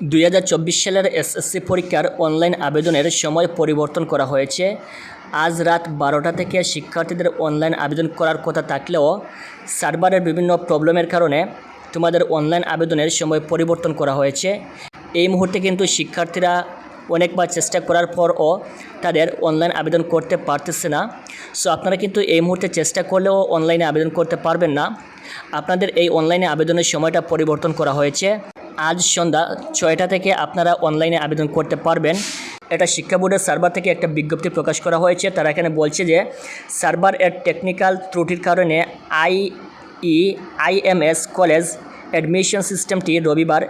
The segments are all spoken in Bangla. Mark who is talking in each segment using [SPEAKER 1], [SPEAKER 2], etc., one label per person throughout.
[SPEAKER 1] দুই হাজার চব্বিশ সালের এসএসসি পরীক্ষার অনলাইন আবেদনের সময় পরিবর্তন করা হয়েছে। আজ রাত বারোটা থেকে শিক্ষার্থীদের অনলাইন আবেদন করার কথা থাকলেও সার্ভারের বিভিন্ন প্রবলেমের কারণে তোমাদের অনলাইন আবেদনের সময় পরিবর্তন করা হয়েছে। এই মুহূর্তে কিন্তু শিক্ষার্থীরা অনেকবার চেষ্টা করার পরও তাদের অনলাইন আবেদন করতে পারতেছে না। সো আপনারা কিন্তু এই মুহূর্তে চেষ্টা করলেও অনলাইনে আবেদন করতে পারবেন না। আপনাদের এই অনলাইনে আবেদনের সময়টা পরিবর্তন করা হয়েছে। আজ সন্ধ্যা ছয়টা থেকে আপনারা অনলাইনে আবেদন করতে পারবেন। এটা শিক্ষা বোর্ডের সার্ভার থেকে একটা বিজ্ঞপ্তি প্রকাশ করা হয়েছে। তারা এখানে বলছে যে সার্ভার এর টেকনিক্যাল ত্রুটির কারণে I E IMS college admission সিস্টেমটি রবিবার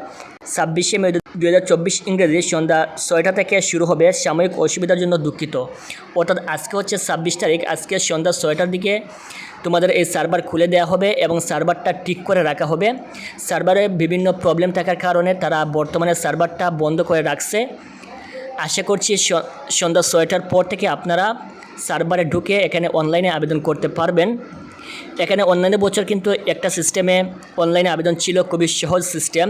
[SPEAKER 1] ছাব্বিশে মে দু হাজার চব্বিশ ইংরেজি সন্ধ্যা ছয়টা থেকে শুরু হবে সাময়িক অসুবিধার জন্য দুঃখিত। অর্থাৎ আজকে হচ্ছে ছাব্বিশ তারিখ, আজকে সন্ধ্যা ছয়টার দিকে তোমাদের এই সার্ভার খুলে দেওয়া হবে এবং সার্ভারটা ঠিক করে রাখা হবে। সার্ভারে বিভিন্ন প্রবলেম থাকার কারণে তারা বর্তমানে সার্ভারটা বন্ধ করে রাখছে। আশা করছি সন্ধ্যা ছয়টার পর থেকে আপনারা সার্ভারে ঢুকে এখানে অনলাইনে আবেদন করতে পারবেন। এখানে অনলাইনে বছর কিন্তু একটা সিস্টেমে অনলাইনে আবেদন ছিল, খুবই সহজ সিস্টেম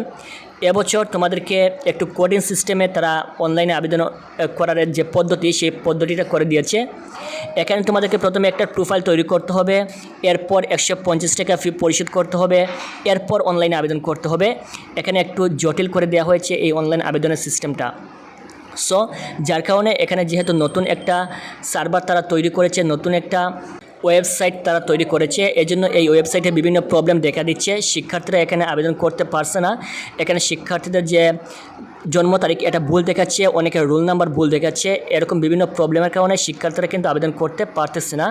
[SPEAKER 1] এবছর তোমাদেরকে একটু কোডিং সিস্টেমে তারা অনলাইনে আবেদন করার যে পদ্ধতি, সেই পদ্ধতিটা করে দিয়েছে। এখানে তোমাদেরকে প্রথমে একটা প্রোফাইল তৈরি করতে হবে, এরপর একশো পঞ্চাশ টাকা ফি পরিশোধ করতে হবে, এরপর অনলাইনে আবেদন করতে হবে। এখানে একটু জটিল করে দেওয়া হয়েছে এই অনলাইন আবেদনের সিস্টেমটা সো যার কারণে এখানে যেহেতু নতুন একটা সার্ভার তারা তৈরি করেছে, নতুন একটা ওয়েবসাইট তারা তৈরি করেছে। এজন্য এই ওয়েবসাইটে বিভিন্ন প্রবলেম দেখা দিচ্ছে। শিক্ষার্থীরা এখানে আবেদন করতে পারছে না। এখানে শিক্ষার্থীদের যে জন্ম তারিখ এটা ভুল দেখাচ্ছে, অনেকের রোল নাম্বার ভুল দেখাচ্ছে, এরকম বিভিন্ন প্রবলেমের কারণে শিক্ষার্থীরা কিন্তু আবেদন করতে পারতেছে না।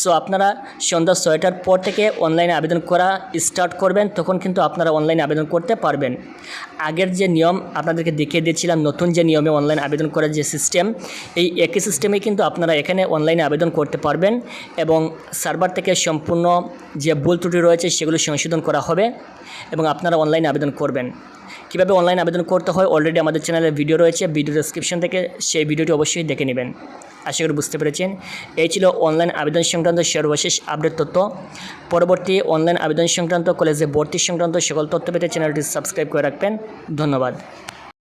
[SPEAKER 1] সো আপনারা সন্ধ্যা ছয়টার পর থেকে অনলাইনে আবেদন করা স্টার্ট করবেন, তখন কিন্তু আপনারা অনলাইনে আবেদন করতে পারবেন। আগের যে নিয়ম আপনাদেরকে দেখিয়ে দিয়েছিলাম, নতুন যে নিয়মে অনলাইন আবেদন করার যে সিস্টেম এই একই সিস্টেমে কিন্তু আপনারা এখানে অনলাইনে আবেদন করতে পারবেন এবং সার্ভার থেকে সম্পূর্ণ যে ভুল ত্রুটি রয়েছে, সেগুলো সংশোধন করা হবে এবং আপনারা অনলাইনে আবেদন করবেন। কীভাবে অনলাইন আবেদন করতে হয় অলরেডি আমাদের চ্যানেলের ভিডিও রয়েছে ভিডিও ডেসক্রিপশন থেকে সেই ভিডিওটি অবশ্যই দেখে নেবেন। আশা করি বুঝতে পেরেছেন। এই ছিল অনলাইন আবেদন সংক্রান্ত সর্বশেষ আপডেট তথ্য। পরবর্তী অনলাইন আবেদন সংক্রান্ত কলেজে ভর্তি সংক্রান্ত সকল তথ্য পেতে চ্যানেলটি সাবস্ক্রাইব করে রাখবেন। ধন্যবাদ।